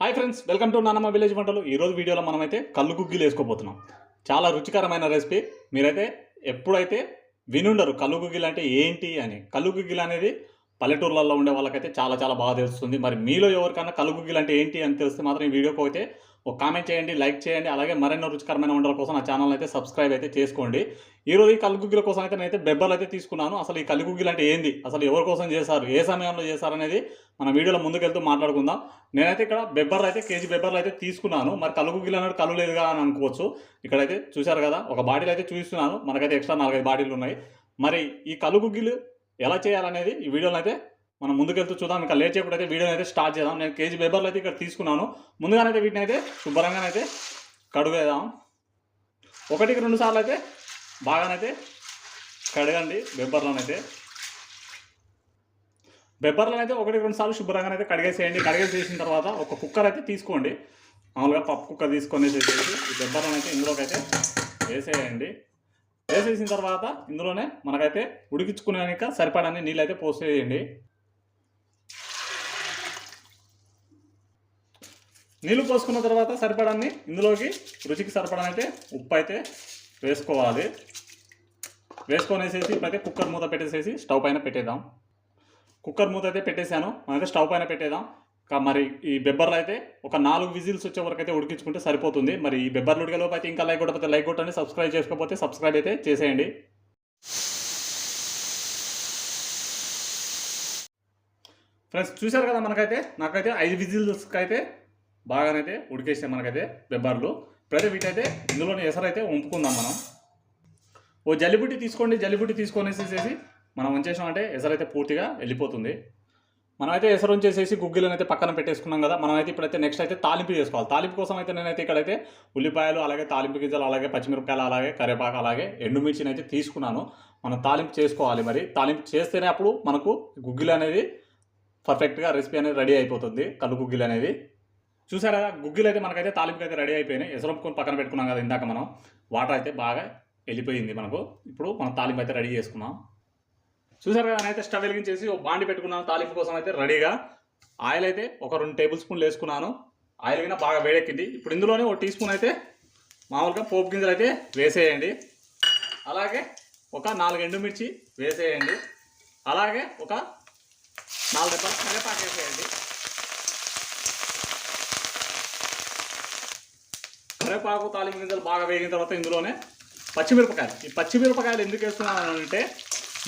Hi friends welcome to నానమ్మ village వంటలు. ఈరోజు వీడియోలో మనమైతే కళ్ళు గుగ్గిలు వేసుకోబోతున్నాం. చాలా రుచికరమైన రెసిపీ. మీరైతే ఎప్పుడైతే వినుండరు కళ్ళు గుగ్గిలు అంటే ఏంటి అని. కళ్ళు గుగ్గిలు అనేది పల్లెటూర్లలో ఉండే వాళ్ళకైతే చాలా చాలా బాగా తెలుస్తుంది. మరి మీలో ఎవరికైనా కళ్ళు గుగ్గిలు అంటే ఏంటి అని తెలిస్తే మాత్రం ఈ వీడియోకి అయితే ఒక కామెంట్ చేయండి లైక్ చేయండి అలాగే మరెన్నో రుచికరమైన వంటల కోసం నా ఛానల్ అయితే సబ్స్క్రైబ్ అయితే చేసుకోండి. ఈ రోజు ఈ కలుగుగ్గిల కోసం అయితే నేనైతే బెబ్బర్లు అయితే తీసుకున్నాను. అసలు ఈ కలుగుగ్గిలు అంటే ఏంది? అసలు ఎవరి కోసం చేశారు? ఏ సమయంలో చేశారు అనేది మన వీడియోలో ముందుకెళ్తూ మాట్లాడుకుందాం. నేనైతే ఇక్కడ బెబ్బర్లు అయితే కేజీ బెబ్బర్లు అయితే తీసుకున్నాను. మరి కలుగుగ్గిలు అనేది కలు లేదుగా అని అనుకోవచ్చు. ఇక్కడైతే చూశారు కదా ఒక బాటిల్ అయితే చూపిస్తున్నాను. మనకైతే ఎక్స్ట్రా నాలుగైదు బాటిల్ ఉన్నాయి. మరి ఈ కలుగుగ్గిలు ఎలా చేయాలనేది ఈ వీడియోలో అయితే మనం ముందుకెళ్తూ చూద్దాం. ఇంకా లేట్ చేయకుండా అయితే వీడియోని అయితే స్టార్ట్ చేద్దాం. నేను కేజీ పేపర్లు అయితే ఇక్కడ తీసుకున్నాను. ముందుగానైతే వీటిని అయితే శుభ్రంగానైతే కడుగేద్దాం. ఒకటికి రెండు సార్లు అయితే బాగానైతే కడగండి బెబ్బర్లోనైతే బెబ్బర్లను అయితే ఒకటి రెండు సార్లు శుభ్రంగా అయితే కడిగేసేయండి. కడిగేసేసిన తర్వాత ఒక కుక్కర్ అయితే తీసుకోండి. మామూలుగా పప్పు కుక్కర్ తీసుకొని చేసేసి ఈ బెబ్బర్లనైతే ఇందులోకి అయితే వేసేయండి. వేసేసిన తర్వాత ఇందులోనే మనకైతే ఉడికించుకునేక సరిపడని నీళ్ళు అయితే పోసేయండి. నీళ్ళు పోసుకున్న తర్వాత సరిపడాన్ని ఇందులోకి రుచికి సరిపడనైతే ఉప్పు అయితే వేసుకోవాలి. వేసుకొనేసేసి ఇప్పుడైతే కుక్కర్ మూత పెట్టేసేసి స్టవ్ పైన పెట్టేద్దాం. కుక్కర్ మూత అయితే పెట్టేశాను. మనమైతే స్టవ్ పైన పెట్టేద్దాం. కా- మరి ఈ బెబ్బర్లు అయితే ఒక నాలుగు విజిల్స్ వచ్చే వరకు అయితే ఉడికించుకుంటే సరిపోతుంది. మరి ఈ బెబ్బర్లు ఉడికేలోపు అయితే ఇంకా లైక్ కొట్టకపోతే లైక్ కొట్టండి. సబ్స్క్రైబ్ చేసుకోకపోతే సబ్స్క్రైబ్ అయితే చేసేయండి. ఫ్రెండ్స్ చూశారు కదా మనకైతే? నాకైతే ఐదు విజిల్స్కి అయితే బాగానైతే ఉడికేసాయి మనకైతే బెబ్బర్లు ప్రతి వీటైతే ఇందులోని ఎసరైతే వంపుకుందాం మనం. ఓ జల్లిబుట్టి తీసుకోండి జల్లిబుట్టి తీసుకొనేసేసి మనం ఉంచేసామంటే ఎసరైతే పూర్తిగా వెళ్ళిపోతుంది. మనమైతే ఎసరు ఉంచేసేసి గుగ్గిలను అయితే పక్కన పెట్టేసుకున్నాం కదా మనమైతే ఇప్పుడైతే నెక్స్ట్ అయితే తాలింపు చేసుకోవాలి. తాలింపు కోసం అయితే నేనైతే ఇక్కడైతే ఉల్లిపాయలు అలాగే తాలింపు గింజలు అలాగే పచ్చిమిరపకాయలు అలాగే కరివేపాకు అలాగే ఎండుమిర్చిని అయితే తీసుకున్నాను. మనం తాలింపు చేసుకోవాలి మరి. తాలింపు చేస్తేనే అప్పుడు మనకు గుగ్గిలు అనేది పర్ఫెక్ట్గా రెసిపీ అనేది రెడీ అయిపోతుంది కళ్ళు గుగ్గిలు అనేది చూసారా? గుగ్గిలు అయితే మనకైతే తాలింపుకి అయితే రెడీ అయిపోయినాయి. ఎసరొప్పుకొని పక్కన పెట్టుకున్నాం కదా ఇందాక మనం. వాటర్ అయితే బాగా వెళ్ళిపోయింది మనకు. ఇప్పుడు మనం తాలింపు అయితే రెడీ చేసుకున్నాం. చూసారు కదా నేనైతే స్టవ్ వెలిగించేసి ఓ బాండి పెట్టుకున్నాను తాలింపు కోసం అయితే రెడీగా. ఆయిల్ అయితే ఒక రెండు టేబుల్ స్పూన్లు వేసుకున్నాను. ఆయిల్ కింద బాగా వేడెక్కింది. ఇప్పుడు ఇందులోనే ఒక టీ స్పూన్ అయితే మామూలుగా పోపు గింజలు అయితే వేసేయండి. అలాగే ఒక నాలుగు ఎండుమిర్చి వేసేయండి. అలాగే ఒక నాలుగు డబ్బాలు కరివేపాకు వేసేయండి. కరివేపాకు తాలింపు గింజలు బాగా వేగిన తర్వాత ఇందులోనే పచ్చిమిరపకాయలు. ఈ పచ్చిమిరపకాయలు ఎందుకు వేస్తున్నాను అంటే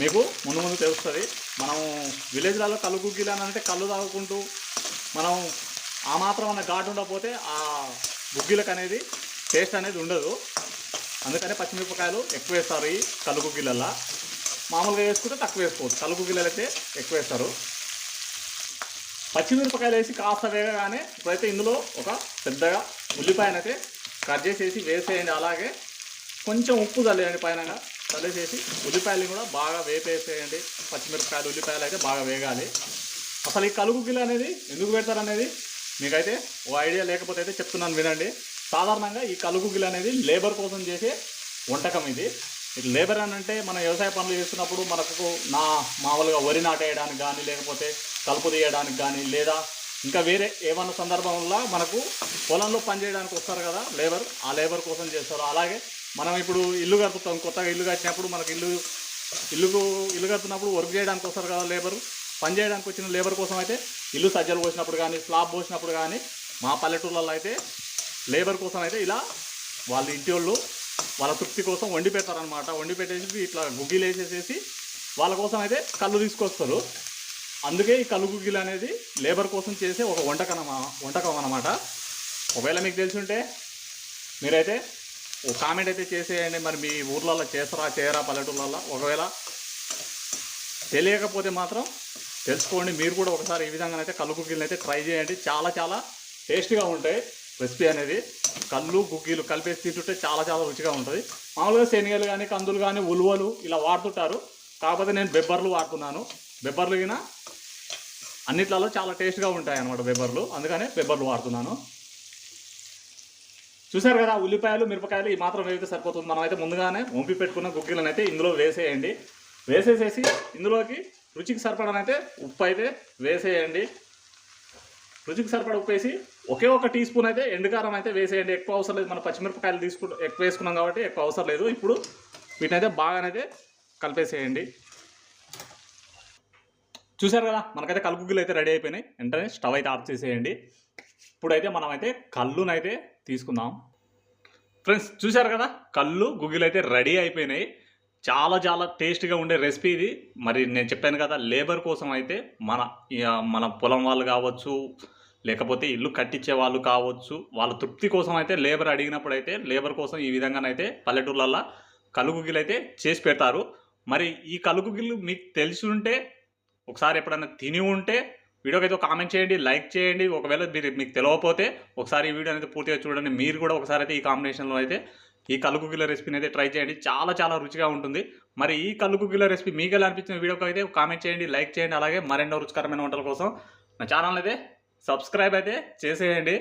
మీకు ముందు ముందు తెలుస్తుంది. మనం విలేజ్లలో కళ్ళు గుగ్గిలు అని అంటే కళ్ళు తాగుకుంటూ మనం ఆ మాత్రం అన్న ఘాటు ఉండకపోతే ఆ గుగ్గిలకు అనేది టేస్ట్ అనేది ఉండదు. అందుకనే పచ్చిమిరపకాయలు ఎక్కువ వేస్తారు ఈ కళ్ళు గుగ్గిలల్లో. మామూలుగా వేసుకుంటే తక్కువ వేసుకోవచ్చు. కళ్ళు గుగ్గిలలు అయితే ఎక్కువ వేస్తారు. పచ్చిమిరపకాయలు వేసి కాస్త వేగగానే ఇప్పుడైతే ఇందులో ఒక పెద్దగా ఉల్లిపాయనైతే కట్ చేసేసి వేసేయండి. అలాగే కొంచెం ఉప్పు చల్లేయండి పైన చల్లేసేసి ఉల్లిపాయలు కూడా బాగా వేపేసేయండి. పచ్చిమిరపకాయలు ఉల్లిపాయలు అయితే బాగా వేగాలి. అసలు ఈ కలుగు గిన్నె అనేది ఎందుకు పెడతారు అనేది మీకైతే ఓ ఐడియా లేకపోతే అయితే చెప్తున్నాను వినండి. సాధారణంగా ఈ కలుగు గిన్నె అనేది లేబర్ కోసం చేసే వంటకం ఇది లేబర్ అని అంటే మన వ్యవసాయ పనులు చేస్తున్నప్పుడు మనకు నా మామూలుగా వరి నాటేయడానికి కానీ లేకపోతే కలుపు తీయడానికి కానీ లేదా ఇంకా వేరే ఏమన్నా సందర్భంలో మనకు పొలంలో పనిచేయడానికి వస్తారు కదా లేబర్. ఆ లేబర్ కోసం చేస్తారు. అలాగే మనం ఇప్పుడు ఇల్లు కడుపుతాం కొత్తగా ఇల్లు కట్టినప్పుడు మనకు ఇల్లు ఇల్లుకు ఇల్లు కడుతున్నప్పుడు వర్క్ చేయడానికి వస్తారు కదా లేబర్. పని చేయడానికి వచ్చిన లేబర్ కోసం అయితే ఇల్లు సజ్జలు పోసినప్పుడు కానీ స్లాబ్ పోసినప్పుడు కానీ మా పల్లెటూళ్ళలో అయితే లేబర్ కోసం అయితే ఇలా వాళ్ళ ఇంటి వాళ్ళు వాళ్ళ తృప్తి కోసం వండి పెడతారనమాట వండి పెట్టేసి ఇట్లా గుగ్గిలు వేసేసేసి వాళ్ళ కోసం అయితే కళ్ళు తీసుకొస్తారు. అందుకే ఈ కళ్ళు అనేది లేబర్ కోసం చేసే ఒక వంటకం వంటకం అనమాట ఒకవేళ మీకు తెలిసి ఉంటే మీరైతే ఓ కామెంట్ అయితే చేసేయండి. మరి మీ ఊర్లలో చేస్తారా చేయరా పల్లెటూళ్ళల్లో ఒకవేళ తెలియకపోతే మాత్రం తెలుసుకోండి. మీరు కూడా ఒకసారి ఈ విధంగా అయితే కళ్ళు గుగ్గిలను అయితే ట్రై చేయండి. చాలా చాలా టేస్ట్గా ఉంటాయి రెసిపీ అనేది. కళ్ళు గుగ్గిలు కలిపేసి తింటుంటే చాలా చాలా రుచిగా ఉంటుంది. మామూలుగా శనగలు కానీ కందులు కానీ ఉలువలు ఇలా వాడుతుంటారు. కాకపోతే నేను బెబ్బర్లు వాడుతున్నాను. బెబ్బర్లు గిన అన్నిట్లలో చాలా టేస్ట్గా ఉంటాయి అన్నమాట బెబ్బర్లు. అందుకనే బెబ్బర్లు వాడుతున్నాను. చూసారు కదా ఉల్లిపాయలు మిరపకాయలు ఈ మాత్రం వేస్తే సరిపోతుంది మనం అయితే ముందుగానే వంపి పెట్టుకున్న గుగ్గిలను అయితే ఇందులో వేసేయండి. వేసేసేసి ఇందులోకి రుచికి సరిపడనైతే ఉప్పు అయితే వేసేయండి. రుచికి సరిపడ ఉప్పు వేసి ఒకే ఒక టీ స్పూన్ అయితే ఎండుకారం అయితే వేసేయండి. ఎక్కువ అవసరం లేదు. మనం పచ్చిమిరపకాయలు తీసుకు ఎక్కువ వేసుకున్నాం కాబట్టి ఎక్కువ అవసరం లేదు. ఇప్పుడు వీటినైతే బాగానైతే కలిపేసేయండి. చూసారు కదా మనకైతే కలుగుగ్గులు అయితే రెడీ అయిపోయినాయి. వెంటనే స్టవ్ అయితే ఆఫ్ చేసేయండి. ఇప్పుడైతే మనమైతే కళ్ళునైతే తీసుకుందాం. ఫ్రెండ్స్ చూశారు కదా కళ్ళు గుగ్గిలు అయితే రెడీ అయిపోయినాయి. చాలా చాలా టేస్ట్గా ఉండే రెసిపీ ఇది. మరి నేను చెప్పాను కదా లేబర్ కోసం అయితే మన ఇక మన పొలం వాళ్ళు కావచ్చు లేకపోతే ఇల్లు కట్టించే వాళ్ళు కావచ్చు వాళ్ళ తృప్తి కోసం అయితే లేబర్ అడిగినప్పుడు అయితే లేబర్ కోసం ఈ విధంగానైతే పల్లెటూర్లల్లో కలుగుగిలు అయితే చేసి పెడతారు. మరి ఈ కలుగుగిలు మీకు తెలిసి ఉంటే ఒకసారి ఎప్పుడైనా తిని ఉంటే వీడియోకి అయితే కామెంట్ చేయండి లైక్ చేయండి. ఒకవేళ మీరు మీకు తెలియకపోతే ఒకసారి ఈ వీడియో అనేది పూర్తిగా చూడండి. మీరు కూడా ఒకసారి అయితే ఈ కాంబినేషన్లో అయితే ఈ కలుగుగిల రెసిపీని అయితే ట్రై చేయండి. చాలా చాలా రుచిగా ఉంటుంది. మరి ఈ కలుగుగిల రెసిపీ మీకు ఎలా అనిపించిన వీడియోకి అయితే కామెంట్ చేయండి లైక్ చేయండి. అలాగే మరెన్నో రుచికరమైన వంటల కోసం నా ఛానల్ అయితే సబ్స్క్రైబ్ అయితే చేసేయండి.